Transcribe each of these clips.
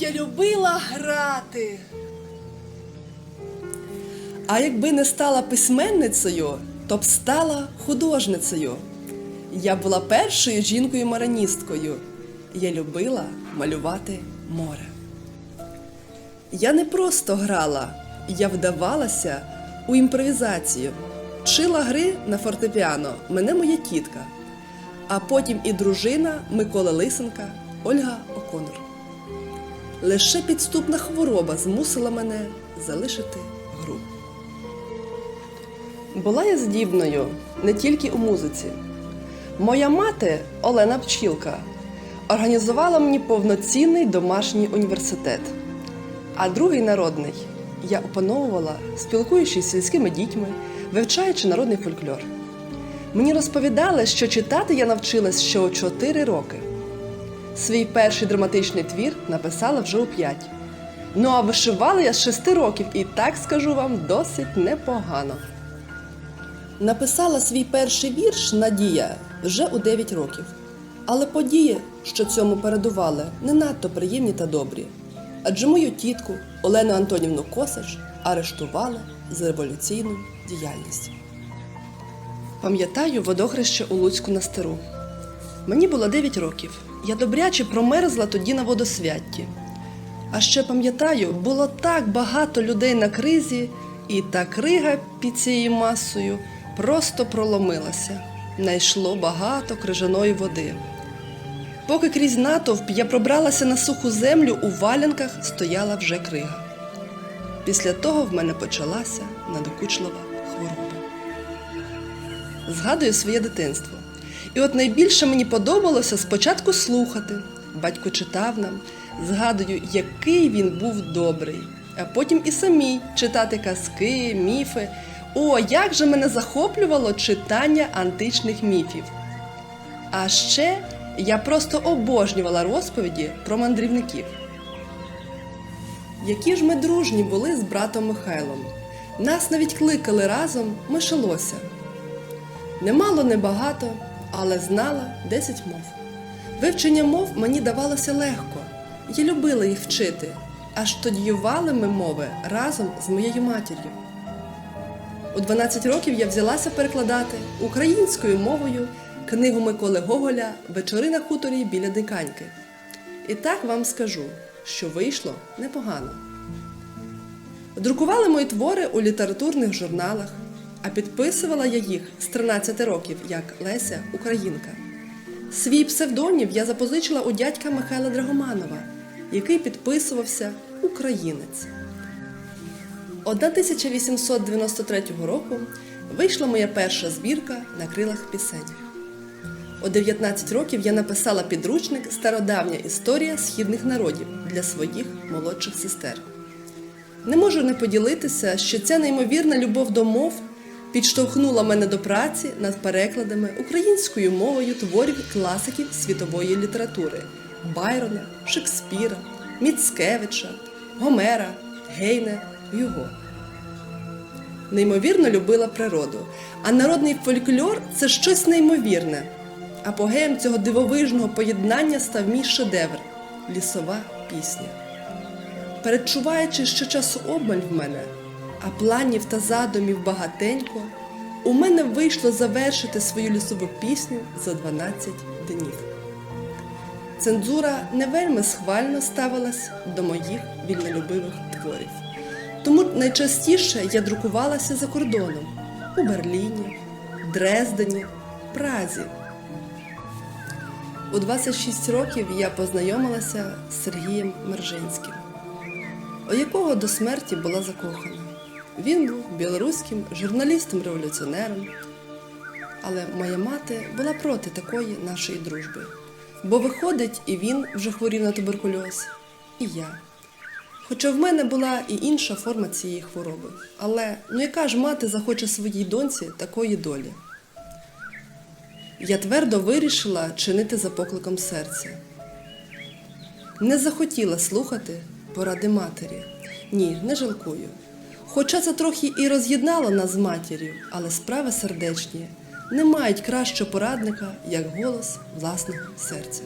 я любила грати. А якби не стала письменницею, то б стала художницею. Я була першою жінкою-мараністкою. Я любила малювати море. Я не просто грала, я вдавалася у імпровізацію. Вчила гри на фортепіано мене моя тітка, а потім і дружина Миколи Лисенка Ольга Оконор. Лише підступна хвороба змусила мене залишити гру. Була я здібною не тільки у музиці. Моя мати Олена Пчілка організувала мені повноцінний домашній університет, а другий народний я опановувала, спілкуючись з сільськими дітьми, вивчаючи народний фольклор. Мені розповідали, що читати я навчилась ще у 4 роки. Свій перший драматичний твір написала вже у 5. Ну а вишивала я з 6 років і так скажу вам досить непогано. Написала свій перший вірш Надія вже у 9 років. Але події, що цьому передували, не надто приємні та добрі. Адже мою тітку Олену Антонівну Косач арештували за революційну діяльність. Пам'ятаю водохреще у Луцьку на стару. Мені було 9 років. Я добряче промерзла тоді на водосвятті. А ще пам'ятаю, було так багато людей на кризі, і та крига під цією масою просто проломилася. Найшло багато крижаної води. Поки крізь натовп я пробралася на суху землю, у валянках стояла вже крига. Після того в мене почалася надокучлива хвороба. Згадую своє дитинство. І от найбільше мені подобалося спочатку слухати. Батько читав нам, згадую, який він був добрий, а потім і самі читати казки, міфи. О, як же мене захоплювало читання античних міфів. А ще я просто обожнювала розповіді про мандрівників. Які ж ми дружні були з братом Михайлом. Нас навіть кликали разом Мишелося. Немало, небагато, але знала 10 мов. Вивчення мов мені давалося легко. Я любила їх вчити, аж тодіювали ми мови разом з моєю матір'ю. У 12 років я взялася перекладати українською мовою книгу Миколи Гоголя Вечори на хуторі біля Диканьки. І так вам скажу, що вийшло непогано. Друкували мої твори у літературних журналах, а підписувала я їх з 13 років як Леся Українка. Свій псевдонів я запозичила у дядька Михайла Драгоманова, який підписувався Українець. 1893 року вийшла моя перша збірка на крилах пісень. У 19 років я написала підручник Стародавня історія східних народів для своїх молодших сестер. Не можу не поділитися, що ця неймовірна любов до мов підштовхнула мене до праці над перекладами українською мовою творів класиків світової літератури Байрона, Шекспіра, Міцкевича, Гомера, Гейне, Юго. Неймовірно любила природу, а народний фольклор це щось неймовірне. Апогеєм цього дивовижного поєднання став мій шедевр лісова пісня. Передчуваючи, що часу обмаль в мене, а планів та задумів багатенько, у мене вийшло завершити свою лісову пісню за 12 днів. Цензура не вельми схвально ставилась до моїх вільнолюбивих творів. Тому найчастіше я друкувалася за кордоном у Берліні, Дрездені, Празі. У 26 років я познайомилася з Сергієм Мержинським, у якого до смерті була закохана. Він був білоруським журналістом-революціонером, але моя мати була проти такої нашої дружби. Бо виходить, і він вже хворів на туберкульоз, і я. Хоча в мене була і інша форма цієї хвороби. Але ну яка ж мати захоче своїй доньці такої долі? Я твердо вирішила чинити за покликом серця. Не захотіла слухати поради матері. Ні, не жалкую. Хоча це трохи і роз'єднало нас з матір'ю, але справи сердечні не мають кращого порадника, як голос власного серця.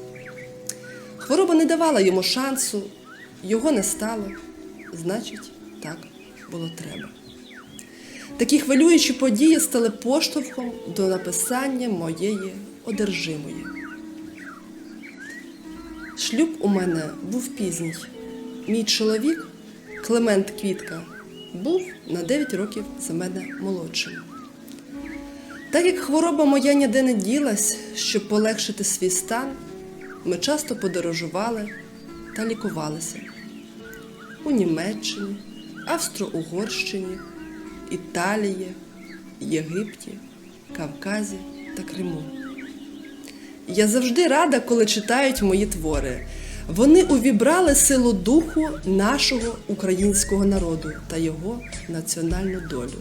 Хвороба не давала йому шансу, його не стало, значить, так було треба. Такі хвилюючі події стали поштовхом до написання моєї одержимої. Шлюб у мене був пізній. Мій чоловік, Клемент Квітка, був на 9 років за мене молодшим. Так як хвороба моя ніде не ділась, щоб полегшити свій стан, ми часто подорожували та лікувалися у Німеччині, Австро-Угорщині, Італії, Єгипті, Кавказі та Криму. Я завжди рада, коли читають мої твори. Вони увібрали силу духу нашого українського народу та його національну долю.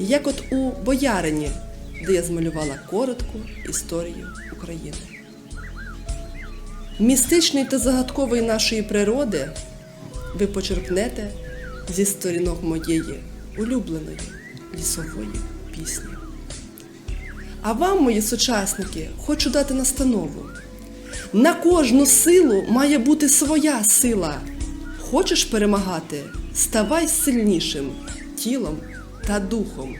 Як от у Боярині, де я змалювала коротку історію України. Містичний та загадковий нашої природи ви почерпнете зі сторінок моєї улюбленої лісової пісні. А вам, мої сучасники, хочу дати настанову. На кожну силу має бути своя сила. Хочеш перемагати? Ставай сильнішим тілом та духом.